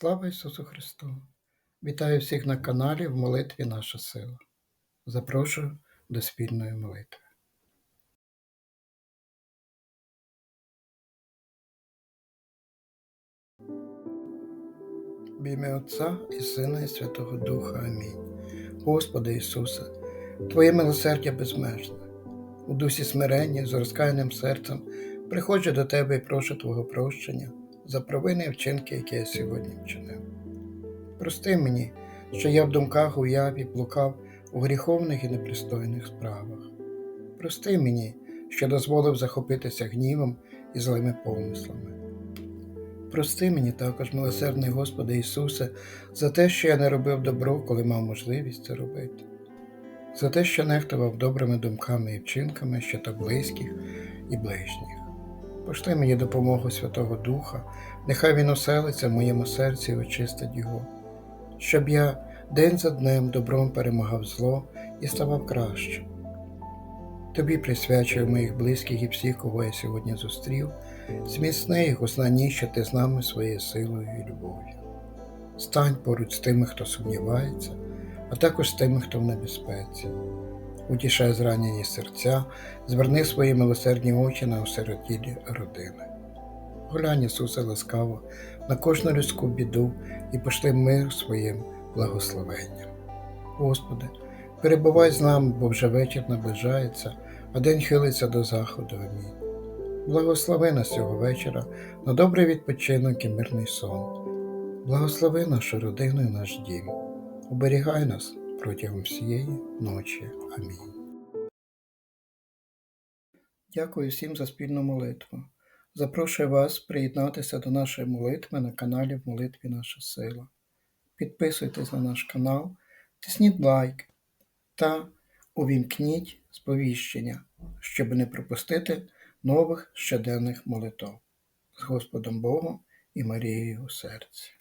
Слава Ісусу Христу! Вітаю всіх на каналі в молитві Наша сила. Запрошую до спільної молитви. В Отця і Сина, і Святого Духа. Амінь. Господи Ісусе, Твоє милосердя безмежне. У дусі смирення з розкаяним серцем приходжу до Тебе і прошу Твого прощення за провини і вчинки, які я сьогодні вчинив. Прости мені, що я в думках уяві блукав у гріховних і непристойних справах. Прости мені, що дозволив захопитися гнівом і злими помислами. Прости мені також, милосердний Господи Ісусе, за те, що я не робив добро, коли мав можливість це робити, за те, що нехтував добрими думками і вчинками щодо близьких і ближніх. Пошли мені допомогу Святого Духа, нехай Він оселиться в моєму серці і очистить його, щоб я день за днем добром перемагав зло і ставав краще. Тобі присвячую моїх близьких і всіх, кого я сьогодні зустрів, зміцни їх у знанні, що ти з нами своєю силою і любов'ю. Стань поруч з тими, хто сумнівається, а також з тими, хто в небезпеці. Утішай зранені серця, зверни свої милосердні очі на осиротілі родини. Глянь, Ісусе, ласкаво на кожну людську біду і пошли мир своїм благословенням. Господи, перебувай з нами, бо вже вечір наближається, а день хилиться до заходу. Амінь. Благослови нас цього вечора на добрий відпочинок і мирний сон. Благослови нашу родину і наш дім. Оберігай нас протягом всієї ночі. Амінь. Дякую всім за спільну молитву. Запрошую вас приєднатися до нашої молитви на каналі в молитві Наша Сила. Підписуйтесь на наш канал, тисніть лайк та увімкніть сповіщення, щоб не пропустити нових щоденних молитв з Господом Богом і Марією у серці.